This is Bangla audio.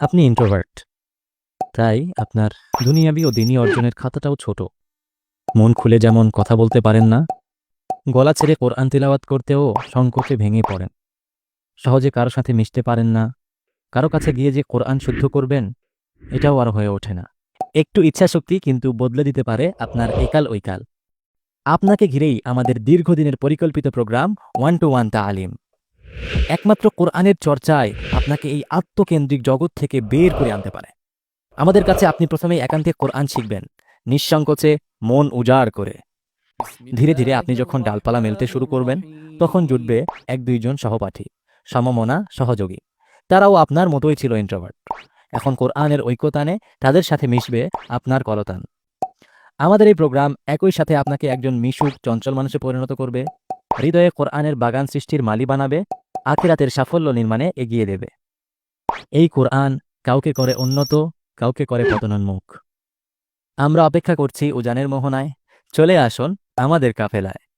আপনি ইন্ট্রোভার্ট তাই আপনার দুনিয়াবি ও দিনী অর্জনের খাতাটাও ছোট। মন খুলে যেমন কথা বলতে পারেন না, গলা ছেড়ে কোরআন তিলাওয়াত করতেও সংকোচে ভেঙে পড়েন। সহজে কারও সাথে মিশতে পারেন না, কারও কাছে গিয়ে যে কোরআন শুদ্ধ করবেন, এটাও আর হয়ে ওঠে না। একটু ইচ্ছাশক্তি কিন্তু বদলে দিতে পারে আপনার একাল ওইকাল আপনাকে ঘিরেই আমাদের দীর্ঘদিনের পরিকল্পিত প্রোগ্রাম ওয়ান টু ওয়ান তালিম। একমাত্র কোরআনের চর্চায় আপনাকে এই আত্মকেন্দ্রিক জগৎ থেকে বের করে আনতে পারে। আমাদের কাছে আপনি প্রথমে একান্তে কোরআন শিখবেন। নিঃসংকোচে মন উজাড় করে। ধীরে ধীরে আপনি যখন ডালপালা মেলতে শুরু করবেন, তখন জুটবে এক দুইজন সহপাঠী, সমমনা, সহযোগী। তারাও আপনার মতোই ছিল ইন্ট্রোভার্ট এখন কোরআনের ঐক্যতানে তাদের সাথে মিশবে আপনার কলতান। আমাদের এই প্রোগ্রাম একই সাথে আপনাকে একজন মিশুক, চঞ্চল মানুষে পরিণত করবে। হৃদয়ে কোরআনের বাগান সৃষ্টির মালি বানাবে। আখিরাতের সাফল্য নির্মাণে এগিয়ে দেবে। এই কোরআন কাউকে করে উন্নত, কাউকে করে পতনোন্মুখ। আমরা অপেক্ষা করছি উজানের মোহনায়। চলে আসুন আমাদের কাফেলায়।